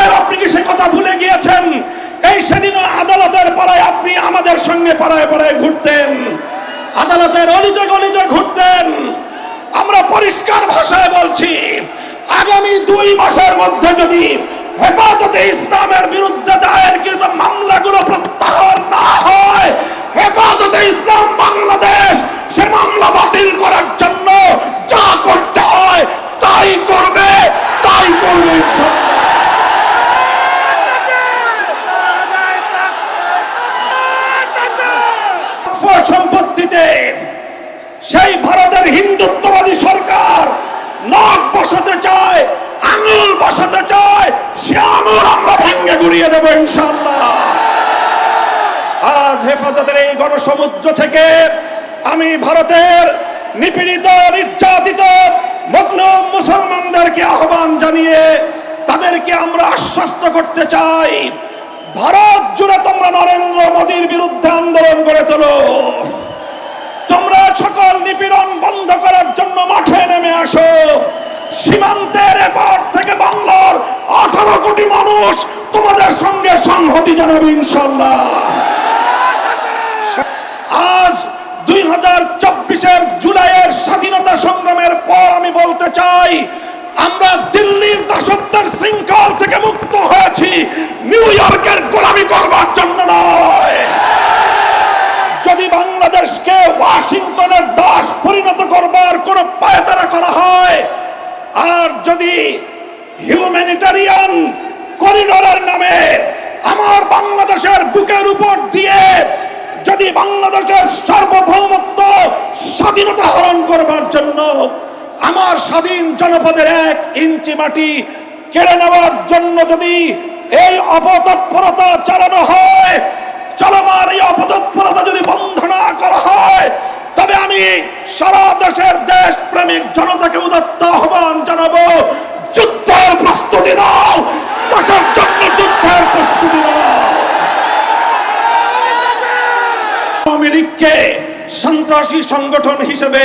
অতএব আপনি কি সে কথা ভুলে গিয়েছেন? এই সেদিনও আদালতের পাড়ায় আপনি আমাদের সঙ্গে পাড়ায় পাড়ায় ঘুরতেন। আদালতের অলিতে গলিতে ঘুরতেন। আমরা পরিষ্কার ভাষায় বলছি, আগামী দুই মাসের মধ্যে যদি হেফাজতে ইসলামের বিরুদ্ধে দায়েরকৃত মামলাগুলো প্রত্যাহার না হয়, হেফাজতে ইসলাম বাংলাদেশ সে মামলা বাতিল করার জন্য যা করতে হয় তাই করবে তাই করবে ইনশাআল্লাহ। ওয়াকফ সম্পত্তিতে সেই ভারতের হিন্দুত্ববাদী সরকার নখ বসাতে চায় আঙুল বসাতে চায় সে আঙুল আমরা ভেঙ্গে গুড়িয়ে দেবো ইনশাল্লাহ আজ হেফাজতের এই গণসমুদ্র থেকে আমি ভারতের নিপীড়িত, নির্যাতিত মুসলিম মুসলমানদেরকে আহ্বান জানিয়ে তাদেরকে আমরা আশ্বস্ত করতে চাই। ভারত জুড়ে তোমরা নরেন্দ্র মোদীর বিরুদ্ধে আন্দোলন গড়ে তোলো। তোমরা সকল নিপীড়ন বন্ধ করার জন্য মাঠে নেমে আসো। সীমান্তের এপার থেকে বাংলার আঠারো কোটি মানুষ তোমাদের সঙ্গে সংহতি জানাবে ইনশাল্লাহ আজ দুই হাজার চব্বিশের জুলাইয়ের স্বাধীনতা সংগ্রামের পর আমি বলতে চাই আমরা দিল্লির দাসত্বের শৃঙ্খল থেকে মুক্ত হয়েছি নিউ ইয়র্কের গোলামি করবার জন্য নয় যদি বাংলাদেশকে ওয়াশিংটনের দাস পরিণত করবার কোন পায়তারা করা হয় আর যদি হিউম্যানিটারিয়ান করিডোরের নামে আমার বাংলাদেশের বুকের উপর দিয়ে যদি বাংলাদেশের সার্বভৌমত্ব স্বাধীনতা হরণ করবার জন্য আমার স্বাধীন জনপদের এক ইঞ্চি মাটি কেড়ে নেওয়ার জন্য যদি এই অপতৎপরতা চালানো হয়, চলমান এই অপতৎপরতা যদি বন্ধ না করা হয়, তবে আমি সারা দেশের দেশ প্রেমিক জনতাকে উদত্ত আহ্বান জানাব, যুদ্ধের প্রস্তুতি নাও, দেশের জন্য যুদ্ধের প্রস্তুতি নাও। আওয়ামী লীগকে সন্ত্রাসী সংগঠন হিসেবে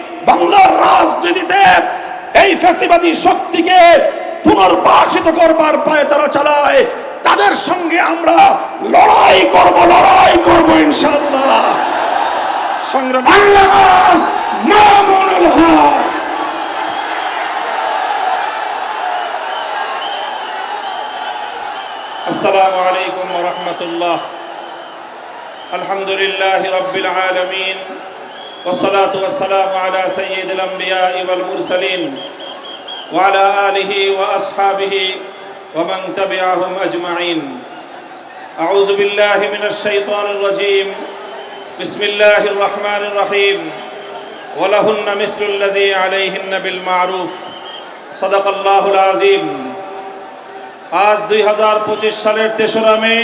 বাংলার রাজনীতিতে এই ফ্যাসিবাদী শক্তিকে পুনর্বাসিত করবার পায়ে তারা চালায়। তাদের সঙ্গে আমরা লড়াই করব লড়াই করব ইনশাল্লাহ সংগ্রাম মামুনুল হক। আসসালামু আলাইকুম ওয়া রাহমাতুল্লাহ। আলহামদুলিল্লাহি রাব্বিল আলামিন। والصلاة والسلام على سيد الأنبياء والمرسلين وعلى آله وأصحابه ومن تبعهم أجمعين أعوذ بالله من الشيطان الرجيم بسم الله الرحمن الرحيم ولهن مثل الذي عليهن بالمعروف صدق الله العظيم আজ দুই হাজার পঁচিশ সালের তেসরা মে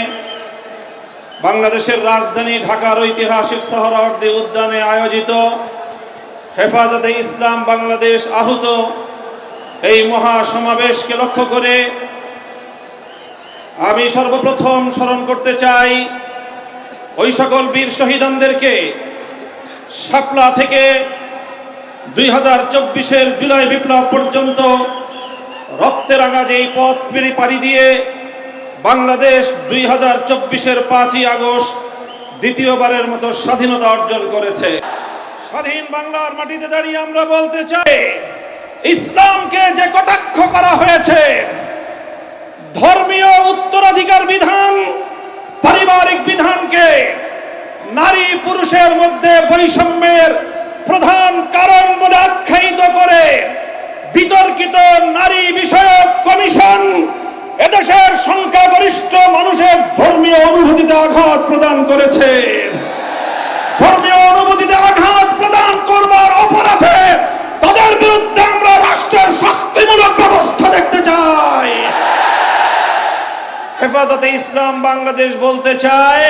বাংলাদেশের রাজধানী ঢাকার ঐতিহাসিক শহরার্দি উদ্যানে আয়োজিত হেফাজতে ইসলাম বাংলাদেশ আহত এই মহা সমাবেশকে লক্ষ্য করে আমি সর্বপ্রথম স্মরণ করতে চাই ওই সকল বীর শহীদানদেরকে শাপলা থেকে দুই হাজার চব্বিশের জুলাই বিপ্লব পর্যন্ত রক্তের রাঙা যেই পথ পেরি পাড়ি দিয়ে বাংলাদেশ দুই হাজার চব্বিশের পাঁচই আগস্ট দ্বিতীয়বারের মতো স্বাধীনতা অর্জন করেছে। স্বাধীন বাংলার মাটিতে দাঁড়িয়ে আমরা বলতে চাই, ইসলামকে যে কটাক্ষ করা হয়েছে, ধর্মীয় উত্তরাধিকার বিধান, পারিবারিক বিধানকে নারী পুরুষের মধ্যে বৈষম্যের প্রধান কারণ বলে আখ্যায়িত করে বিতর্কিত নারী বিষয়ক কমিশন এদেশের সংখ্যাগরিষ্ঠ মানুষের ধর্মীয় অনুভূতিতে আঘাত প্রদান করেছে। ধর্মীয় অনুভূতিতে আঘাত প্রদান করবার অপরাধে তাদের বিরুদ্ধে আমরা রাষ্ট্রের শাস্তিমূলক ব্যবস্থা দেখতে চাই। হেফাজতে ইসলাম বাংলাদেশ বলতে চায়,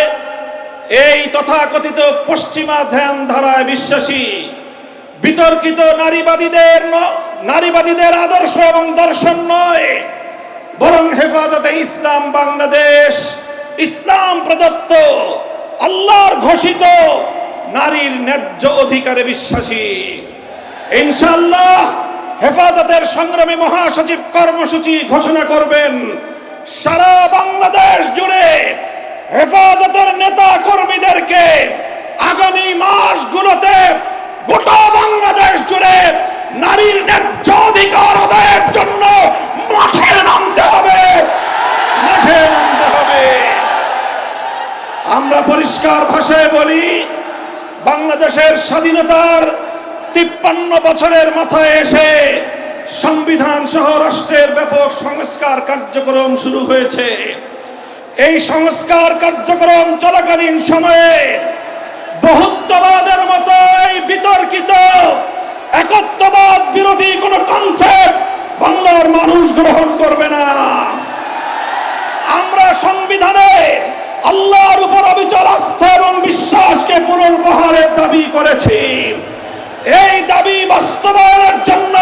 এই তথাকথিত পশ্চিমা ধ্যান ধারায় বিশ্বাসী, বিতর্কিত নারীবাদীদের নারীবাদীদের আদর্শ এবং দর্শন নয়। বরং হেফাজতে ইসলাম বাংলাদেশ, ইসলাম প্রদত্ত, আল্লাহর ঘোষিত নারীর ন্যায্য অধিকারে বিশ্বাসী। ইনশাআল্লাহ হেফাজতের সংগ্রামী মহাসচিব কর্মসূচি ঘোষণা করবেন। সারা বাংলাদেশ জুড়ে হেফাজতের নেতা কর্মীদেরকে আগামী মাসগুলোতে গোটা বাংলাদেশ জুড়ে নারীর ন্যায্য অধিকার আদায়ের জন্য মাঠে নামতে হবে। মাঠে নামতে হবে। আমরা পরিষ্কার ভাষায় বলি, বাংলাদেশের স্বাধীনতার তিপ্পান্ন বছরের মাথায় এসে সংবিধান সহ রাষ্ট্রের ব্যাপক সংস্কার কার্যক্রম শুরু হয়েছে। এই সংস্কার কার্যক্রম চলাকালীন সময়ে বহুত্ববাদের মতো এই বিতর্কিত একত্ববাদ বিরোধী কোন কনসেপ্ট বাংলার মানুষ গ্রহণ করবে না। আমরা সংবিধানে আল্লাহর উপর অবিচল আস্থা এবং বিশ্বাসকে পুনর্বহারের দাবি করেছি। এই দাবি বাস্তবায়নের জন্য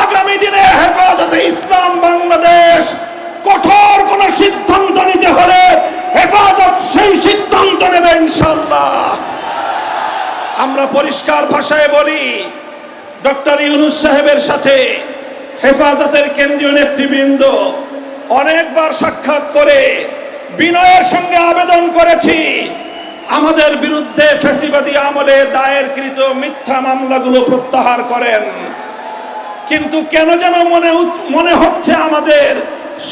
আগামী দিনে হেফাজতে ইসলাম বাংলাদেশ কঠোর কোন সিদ্ধান্ত নিতে হলে হেফাজত সেই সিদ্ধান্ত নেবে ইনশাল্লাহ আমরা পরিষ্কার ভাষায় বলি, ডক্টর ইউনুস সাহেবের সাথে হেফাজতের কেন্দ্রীয় নেতৃবৃন্দ অনেকবার সাক্ষাৎ করে বিনয়ের সঙ্গে আবেদন করেছি, আমাদের বিরুদ্ধে ফেসিবাদী আমলে দায়েরকৃত মিথ্যা মামলাগুলো প্রত্যাহার করেন। কিন্তু কেন যেন মনে মনে হচ্ছে আমাদের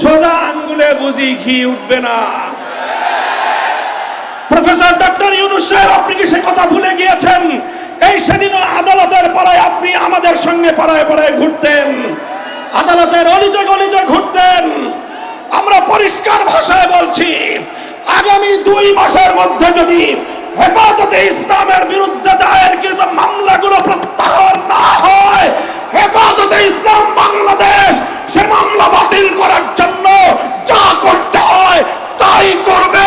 সোজা আঙ্গুলে বুঝি ঘি উঠবে না। প্রফেসর ডক্টর ইউনুস সাহেব, আপনি কি সে কথা ভুলে গিয়েছেন? এই সেদিনও আদালতের পাড়ায় আপনি আমাদের সঙ্গে পাড়ায় পাড়ায় ঘুরতেন। আদালতের অলিতে গলিতে ঘুরতেন। আমরা পরিষ্কার ভাষায় বলছি, আগামী দুই মাসের মধ্যে যদি হেফাজতে ইসলামের বিরুদ্ধে দায়েরকৃত মামলাগুলো প্রত্যাহার না হয়, হেফাজতে ইসলাম বাংলাদেশ সে মামলা বাতিল করার জন্য যা করতে হয় তাই করবে। তাই করবে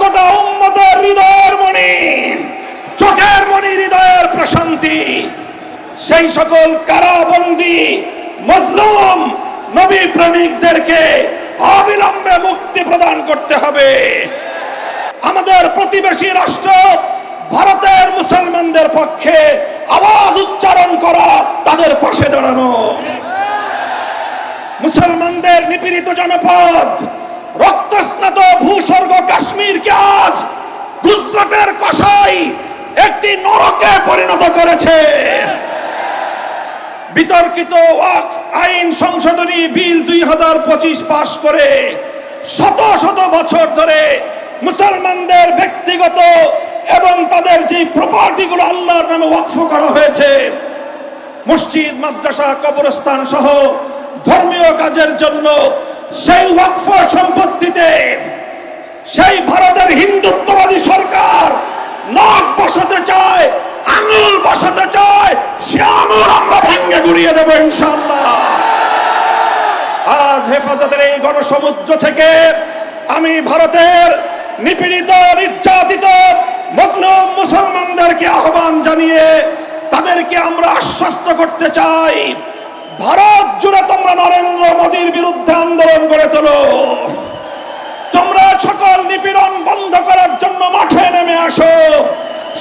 গোটা উম্মতের হৃদয়ের মণি, চোখের মণি, হৃদয়ের প্রশান্তি। সেই সকল কারাবন্দি, মজলুম, নবী প্রেমিকদেরকে অবিলম্বে মুক্তি প্রদান করতে হবে। আমাদের প্রতিবেশী রাষ্ট্র, ভারতের মুসলমানদের পক্ষে আওয়াজ উচ্চারণ করা তাদের পাশে দাঁড়ানো। মুসলমানদের নিপীড়িত জনপদ রক্তস্নাত ভূস্বর্গ কাশ্মীরকে আজ গুজরাটের কষাই একটি নরকে পরিণত করেছে। বিতর্কিত আইন সংশোধনী বিল দুই হাজার পঁচিশ পাশ করে শত শত বছর ধরে মুসলমানদের ব্যক্তিগত এবং তাদের যে প্রপার্টিগুলো আল্লাহর নামে ওয়াকফ করা হয়েছে, মসজিদ, মাদ্রাসা, কবরস্থান সহ ধর্মীয় কাজের জন্য সেই ওয়াকফ সম্পত্তিতে সেই ভারতের হিন্দুত্ববাদী সরকার নখ বসাতে চায়, আঙুল বসাতে চায়, সে আঙুল আমরা ভেঙ্গে গুড়িয়ে দেবো ইনশাল্লাহ আজ হেফাজতের এই গণসমুদ্র থেকে আমি ভারতের নিপীড়িত, নির্যাতিত মুসলিম মুসলমানদেরকে আহ্বান জানিয়ে তাদেরকে আমরা আশ্বস্ত করতে চাই। ভারত জুড়ে তোমরা নরেন্দ্র মোদীর বিরুদ্ধে আন্দোলন গড়ে তোলো। তোমরা সকল নিপীড়ন বন্ধ করার জন্য মাঠে নেমে আসো।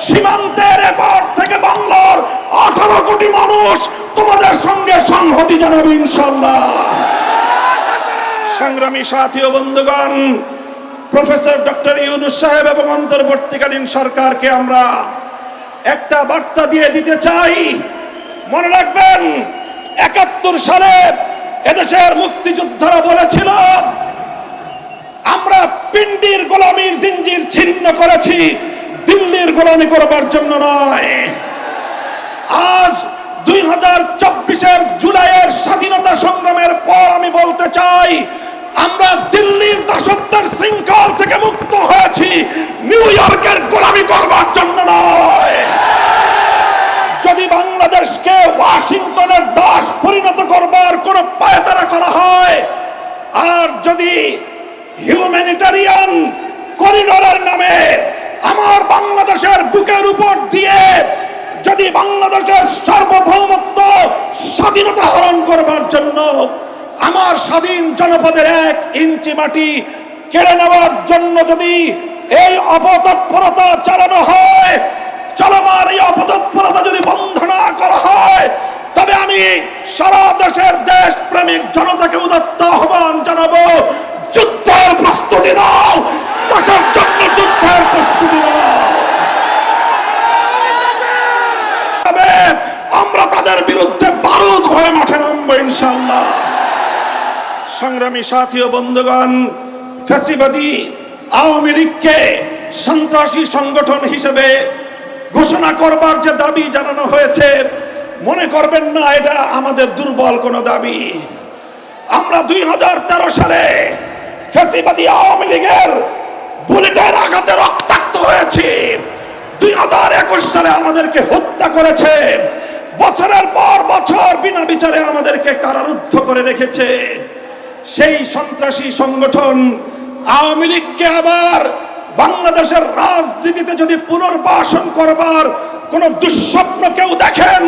সীমান্তের এপার থেকে বাংলার আঠারো কোটি মানুষ তোমাদের সঙ্গে সংহতি জানাবে ইনশাল্লাহ সংগ্রামী সাথী ও বন্ধুগণ, প্রফেসর ডক্টর ইউনুস সাহেব এবং অন্তর্বর্তীকালীন সরকারকে আমরা একটা বার্তা দিয়ে দিতে চাই। মনে রাখবেন একাত্তর সালে এদেশের মুক্তিযোদ্ধারা বলেছিল, আমরা পিন্ডির গোলামীর জিঞ্জির ছিন্ন করেছি, দিল্লির গোলামি করবার জন্য নয়। আজ দুই হাজার চব্বিশের জুলাইয়ের স্বাধীনতা সংগ্রামের পর আমি বলতে চাই, আমরা দিল্লির দাসত্বের শৃঙ্খল থেকে মুক্ত হয়েছি, নিউ ইয়র্কের গোলামি করবার জন্য নয়। যদি বাংলাদেশকে ওয়াশিংটনের পরিণত করবার কোন পায়তারা করা হয়। আর যদি হিউম্যানিটারিয়ান করিডোরের নামে আমার বাংলাদেশের বুকের উপর দিয়ে যদি বাংলাদেশের সার্বভৌমত্ব স্বাধীনতা হরণ করবার জন্য আমার স্বাধীন জনপদের এক ইঞ্চি মাটি কেড়ে নেওয়ার জন্য যদি এই অপতৎপরতা চালানো হয় চলমান এই অপতৎপরতা যদি বন্ধ না করা হয় তবে আমি সারা দেশের প্রেমিক জনতাকে উদত্ত আহ্বান জানাব, যুদ্ধের প্রস্তুতি নাও দেশের জন্য যুদ্ধের প্রস্তুতি নাও। আমরা তাদের বিরুদ্ধে বারুদ হয়ে মাঠে নামবো ইনশাল্লাহ সংগ্রামী সাথী ও বন্ধুগণ, ফ্যাসিবাদী আওয়ামী লীগকে সন্ত্রাসী সংগঠন হিসেবে ঘোষণা করবার যে দাবি জানানো হয়েছে, মনে করবেন না, এটা আমাদের দুর্বল কোনো দাবি। আমরা দুই হাজার তেরো সালে ফ্যাসিবাদী আওয়ামী লীগের বুলেটের আঘাতে রক্তাক্ত হয়েছি। দুই হাজার একুশ সালে আমাদেরকে হত্যা করেছে। বছরের পর বছর বিনা বিচারে আমাদেরকে কারারুদ্ধ করে রেখেছে। সেই সন্ত্রাসী সংগঠন আওয়ামী লীগকে আবার বাংলাদেশের রাজনীতিতে যদি পুনর্বাসন করবার কোন দুঃস্বপ্ন কেউ দেখেন,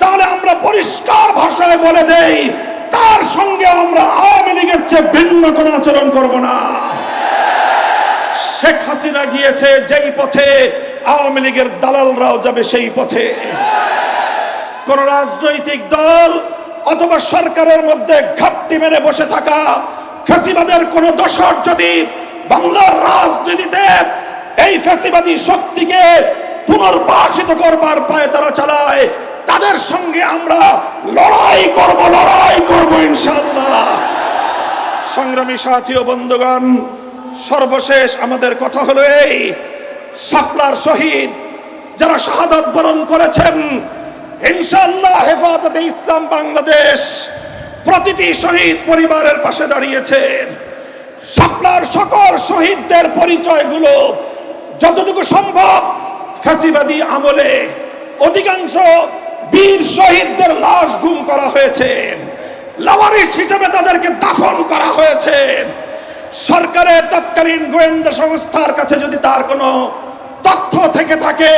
তাহলে আমরা পরিষ্কার ভাষায় বলে দেই তার সঙ্গে আমরা আওয়ামী লীগের চেয়ে ভিন্ন কোনো আচরণ করব না। শেখ হাসিনা গিয়েছে যেই পথে, আওয়ামী লীগের দালালরাও যাবে সেই পথে। কোন রাজনৈতিক দল অথবা সরকারের মধ্যে ঘাপটি মেরে বসে থাকা ফ্যাসিবাদের কোন দশর যদি বাংলার রাজনীতিতে এই ফ্যাসিবাদী শক্তিকে পুনর্বাসিত করবার পায়ে তারা চালায় তাদের সঙ্গে আমরা লড়াই করব লড়াই করব ইনশাল্লাহ সংগ্রামী সাথী ও বন্ধুগণ, সর্বশেষ আমাদের কথা হলো এই, শাপলার শহীদ, যারা শাহাদাত বরণ করেছেন, ইনশাআল্লাহ হেফাজতে ইসলাম বাংলাদেশ প্রতিটি শহীদ পরিবারের পাশে দাঁড়িয়েছে। শাপলার সকল শহীদদের পরিচয়গুলো যতটুকু সম্ভব ফ্যাসিবাদী আমলে, অধিকাংশ বীর শহীদদের লাশ গুম করা হয়েছে। লাওয়ারিস হিসেবে তাদেরকে দাফন করা হয়েছে। সরকারের তৎকালীন গোয়েন্দা সংস্থার কাছে যদি তার কোনো তথ্য থেকে থাকে,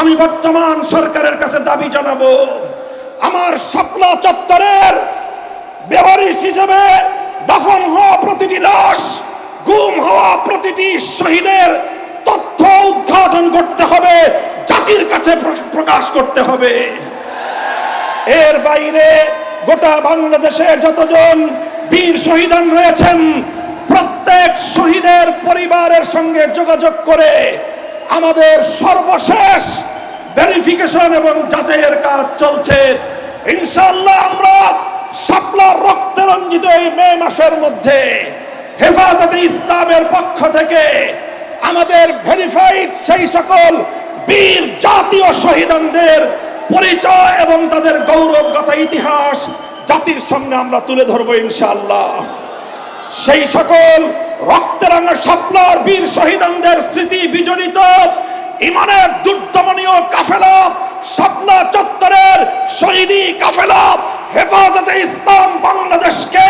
আমি বর্তমান সরকারের কাছে দাবি জানাব। আমার স্বপ্না চত্বরের বেওয়ারিশ হিসেবে দাফন হওয়া প্রতিটি লাশ, গুম হওয়া প্রতিটি শহীদের তথ্য উদ্ঘাটন করতে হবে, জাতির কাছে প্রকাশ করতে হবে। এর বাইরে গোটা বাংলাদেশে যতজন বীর শহীদান রয়েছেন, প্রত্যেক শহীদের পরিবারের সঙ্গে যোগাযোগ করে আমাদের সর্বশেষ ভেরিফিকেশন এবং যাচাইয়ের কাজ চলছে। ইনশাআল্লাহ আমরা শাপলার রক্তে রঞ্জিত এই মে মাসের মধ্যে হেফাজতে ইসলামের পক্ষ থেকে আমাদের ভেরিফাইড সেই সকল বীর জাতীয় শহীদানদের পরিচয় এবং তাদের গৌরবগত ইতিহাস জাতির সামনে আমরা তুলে ধরবো ইনশাআল্লাহ। সেই সকল রক্তরাঙা স্বপ্নার বীর শহীদানদের স্মৃতি বিজড়িত ইমানের দুর্দমনীয় কাফেলা, স্বপ্না চত্বরের শহীদি কাফেলা হেফাজতে ইসলাম বাংলাদেশকে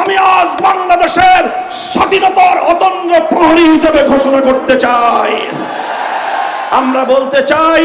আমি আজ বাংলাদেশের স্বাধীনতার অতন্দ্র প্রহরী হিসেবে ঘোষণা করতে চাই। আমরা বলতে চাই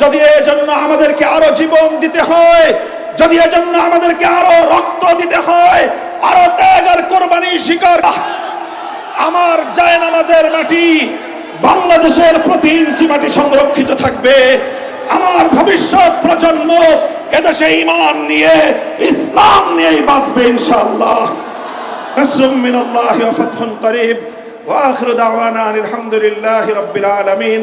যদি এজন্য আমাদেরকে আরো জীবন দিতে হয় যদি এজন্য আমাদেরকে আরো রক্ত দিতে হয় আরো ত্যাগ আর কোরবানি শিকার আমার জায় নামাজের মাটি বাংলাদেশের প্রতি ইঞ্চি মাটি সংরক্ষিত থাকবে আমার ভবিষ্যৎ প্রজন্ম এদেশে ইমান নিয়ে ইসলাম নিয়েই বাঁচবে ইনশাআল্লাহ نصر من الله وفتح قريب واخر دعوانا ان الحمد لله رب العالمين